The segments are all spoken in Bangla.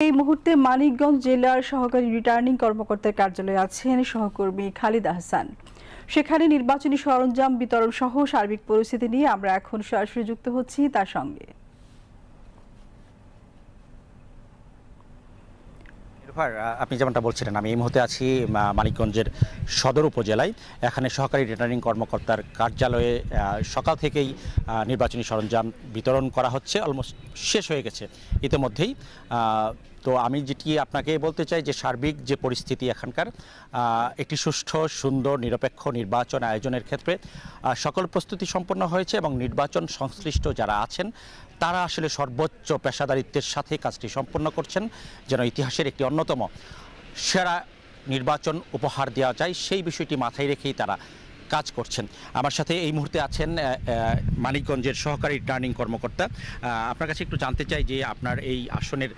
এই মুহূর্তে মানিকগঞ্জ জেলার সহকারী রিটার্নিং কর্মকর্তার কার্যালয়ে আছেন সহকর্মী খালিদ আহসান। সেখানে নির্বাচনী সরঞ্জাম বিতরণ সহ সার্বিক পরিস্থিতি নিয়ে আমরা এখন সরাসরি যুক্ত হচ্ছি তার সঙ্গে। আহ, আপনি যেমনটা বলছিলেন আমি এই মুহূর্তে আছি মানিকগঞ্জের সদর উপজেলায়। এখানে সহকারী রিটার্নিং কর্মকর্তার কার্যালয়ে সকাল থেকেই নির্বাচনী সরঞ্জাম বিতরণ করা হচ্ছে অলমোস্ট শেষ হয়ে গেছে। ইতিমধ্যেই তো আমি যেটি আপনাকে বলতে চাই যে সার্বিক যে পরিস্থিতি এখানকার একটি সুষ্ঠু, সুন্দর, নিরপেক্ষ নির্বাচন আয়োজনের ক্ষেত্রে সকল প্রস্তুতি সম্পন্ন হয়েছে এবং নির্বাচন সংশ্লিষ্ট যারা আছেন, তারা আসলে সর্বোচ্চ পেশাদারিত্বের সাথে কাজটি সম্পন্ন করছেন, যেন ইতিহাসের একটি অন্যতম সেরা নির্বাচন উপহার দেওয়া যায়, সেই বিষয়টি মাথায় রেখেই তারা কাজ করছেন। আমার সাথে এই মুহূর্তে আছেন মানিকগঞ্জের সহকারী রিটার্নিং কর্মকর্তা। আপনার কাছে একটু জানতে চাই যে আপনার এই আসনের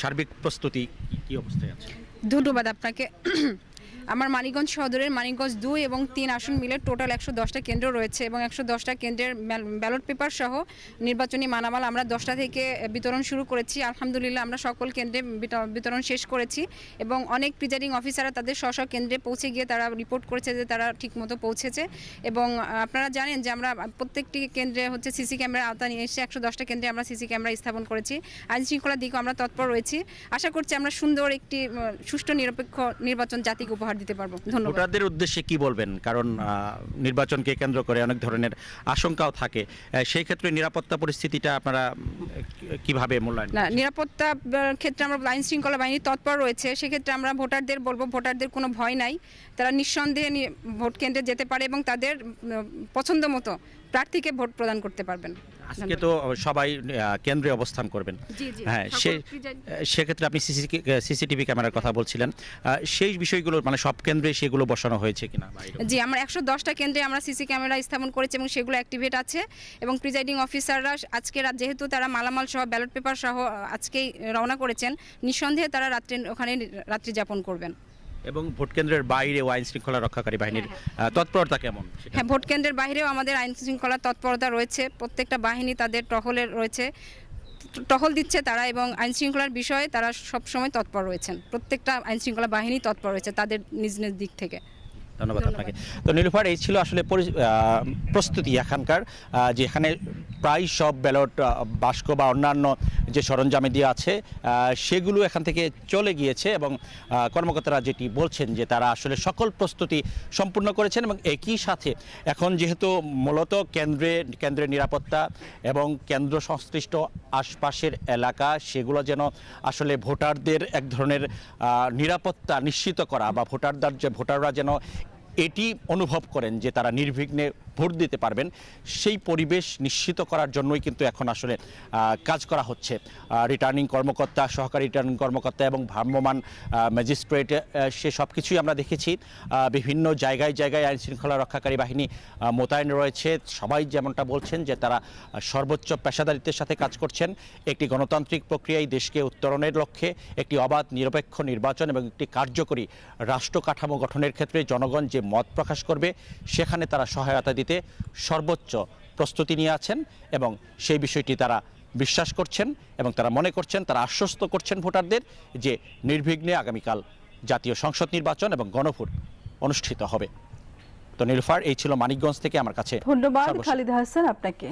সার্বিক প্রস্তুতি কি অবস্থায় আছে? ধন্যবাদ আপনাকে। আমার মানিকগঞ্জ সদরের মানিকগঞ্জ দুই এবং তিন আসন মিলে টোটাল একশো দশটা কেন্দ্র রয়েছে এবং একশো দশটা কেন্দ্রের ব্যালট পেপার সহ নির্বাচনী মানামাল আমরা দশটা থেকে বিতরণ শুরু করেছি। আলহামদুলিল্লাহ আমরা সকল কেন্দ্রে বিত- বিতরণ শেষ করেছি এবং অনেক প্রিজাইডিং অফিসাররা তাদের স্ব স্ব কেন্দ্রে পৌঁছে গিয়ে তারা রিপোর্ট করেছে যে তারা ঠিকমতো পৌঁছেছে এবং আপনারা জানেন যে আমরা প্রত্যেকটি কেন্দ্রে হচ্ছে সিসি ক্যামেরা আওতা নিয়ে এসে একশো দশটা কেন্দ্রে আমরা সিসি ক্যামেরা স্থাপন করেছি। আইন শৃঙ্খলার দিকেও আমরা তৎপর রয়েছি। আশা করছি আমরা সুন্দর একটি সুষ্ঠু, নিরপেক্ষ নির্বাচন জাতিকে উপহার দিতে পারব। ধন্যবাদ। ভোটারদের উদ্দেশ্যে কি বলবেন? কারণ নির্বাচনকে কেন্দ্র করে অনেক ধরনের আশঙ্কাও থাকে। সেই ক্ষেত্রে নিরাপত্তা পরিস্থিতিটা আপনারা কীভাবে মূল্যায়ন না নিরাপত্তা ক্ষেত্রে আমরা আইন শৃঙ্খলা বাহিনী তৎপর রয়েছে। সেক্ষেত্রে আমরা ভোটারদের বলব ভোটারদের কোনো ভয় নাই। তারা নিঃসন্দেহে ভোট কেন্দ্রে যেতে পারে এবং তাদের পছন্দ মতো প্রার্থীকে ভোট প্রদান করতে পারবেন। আজকে তো সবাই কেন্দ্রে অবস্থান করবেন। হ্যাঁ সে সেক্ষেত্রে আপনি সিসিটিভি ক্যামেরার কথা বলছিলেন। সেই বিষয়গুলো মানে সব কেন্দ্রে সেগুলো বসানো হয়েছে কিনা? জি আমরা একশো দশটা কেন্দ্রে আমরা সিসি ক্যামেরা স্থাপন করেছি এবং সেগুলো অ্যাক্টিভেট আছে। এবং প্রিজাইডিং অফিসাররা আজকে রাত যেহেতু তারা মালামাল সহ ব্যালট পেপার সহ আজকেই রওনা করেছেন নিঃসন্দেহে তারা রাত্রে ওখানে রাত্রি যাপন করবেন। এবং ভোট কেন্দ্রের বাইরে আইন শৃঙ্খলা রক্ষাকারী বাহিনীর তৎপরতা কেমন হ্যাঁ ভোট কেন্দ্রের বাইরেও আমাদের আইন শৃঙ্খলা তৎপরতা রয়েছে। প্রত্যেকটা বাহিনী তাদের টহলে রয়েছে। টহল দিচ্ছে তারা এবং আইন শৃঙ্খলার বিষয়ে তারা সবসময় তৎপর রয়েছেন। প্রত্যেকটা আইন শৃঙ্খলা বাহিনী তৎপর রয়েছে তাদের নিজ নিজ দিক থেকে। ধন্যবাদ আপনাকে। তো নীলুফার এই ছিল আসলে পরি- প্রস্তুতি এখানকার। আহ, যে এখানে প্রায় সব ব্যালট বাস্ক বা অন্যান্য যে সরঞ্জামে দিয়ে আছে সেগুলো এখান থেকে চলে গিয়েছে এবং কর্মকর্তারা যেটি বলছেন যে তারা আসলে সকল প্রস্তুতি সম্পূর্ণ করেছেন এবং একই সাথে এখন যেহেতু মূলত কেন্দ্রে কেন্দ্রের নিরাপত্তা এবং কেন্দ্র সংশ্লিষ্ট আশপাশের এলাকা সেগুলো যেন আসলে ভোটারদের এক ধরনের নিরাপত্তা নিশ্চিত করা বা ভোটারদের যে ভোটাররা যেন এটি অনুভব করেন যে তারা নির্বিঘ্নে ভোট দিতে পারবেন। সেই পরিবেশ নিশ্চিত করার জন্যই কিন্তু এখন আসলে কাজ করা হচ্ছে। রিটার্নিং কর্মকর্তা, সহকারী রিটার্নিং কর্মকর্তা এবং ভ্রাম্যমাণ ম্যাজিস্ট্রেট সে সব কিছুই আমরা দেখেছি। বিভিন্ন জায়গায় জায়গায় আইন শৃঙ্খলা রক্ষাকারী বাহিনী মোতায়েন রয়েছে। সবাই যেমনটা বলছেন যে তারা সর্বোচ্চ পেশাদারিত্বের সাথে কাজ করছেন। একটি গণতান্ত্রিক প্রক্রিয়ায় দেশকে উত্তরণের লক্ষ্যে, একটি অবাধ, নিরপেক্ষ নির্বাচন এবং একটি কার্যকরী রাষ্ট্র কাঠামো গঠনের ক্ষেত্রে জনগণ যে মত প্রকাশ করবে সেখানে তারা সহায়তা দিতে সর্বোচ্চ প্রস্তুতি নিয়ে আছেন এবং সেই বিষয়টি তারা বিশ্বাস করছেন এবং তারা মনে করছেন তারা আশ্বস্ত করছেন ভোটারদের যে নির্বিঘ্নে আগামীকাল জাতীয় সংসদ নির্বাচন এবং গণভোট অনুষ্ঠিত হবে। তো নীলফার এই ছিল মানিকগঞ্জ থেকে আমার কাছে ধন্যবাদ খালিদ হাসান আপনাকে।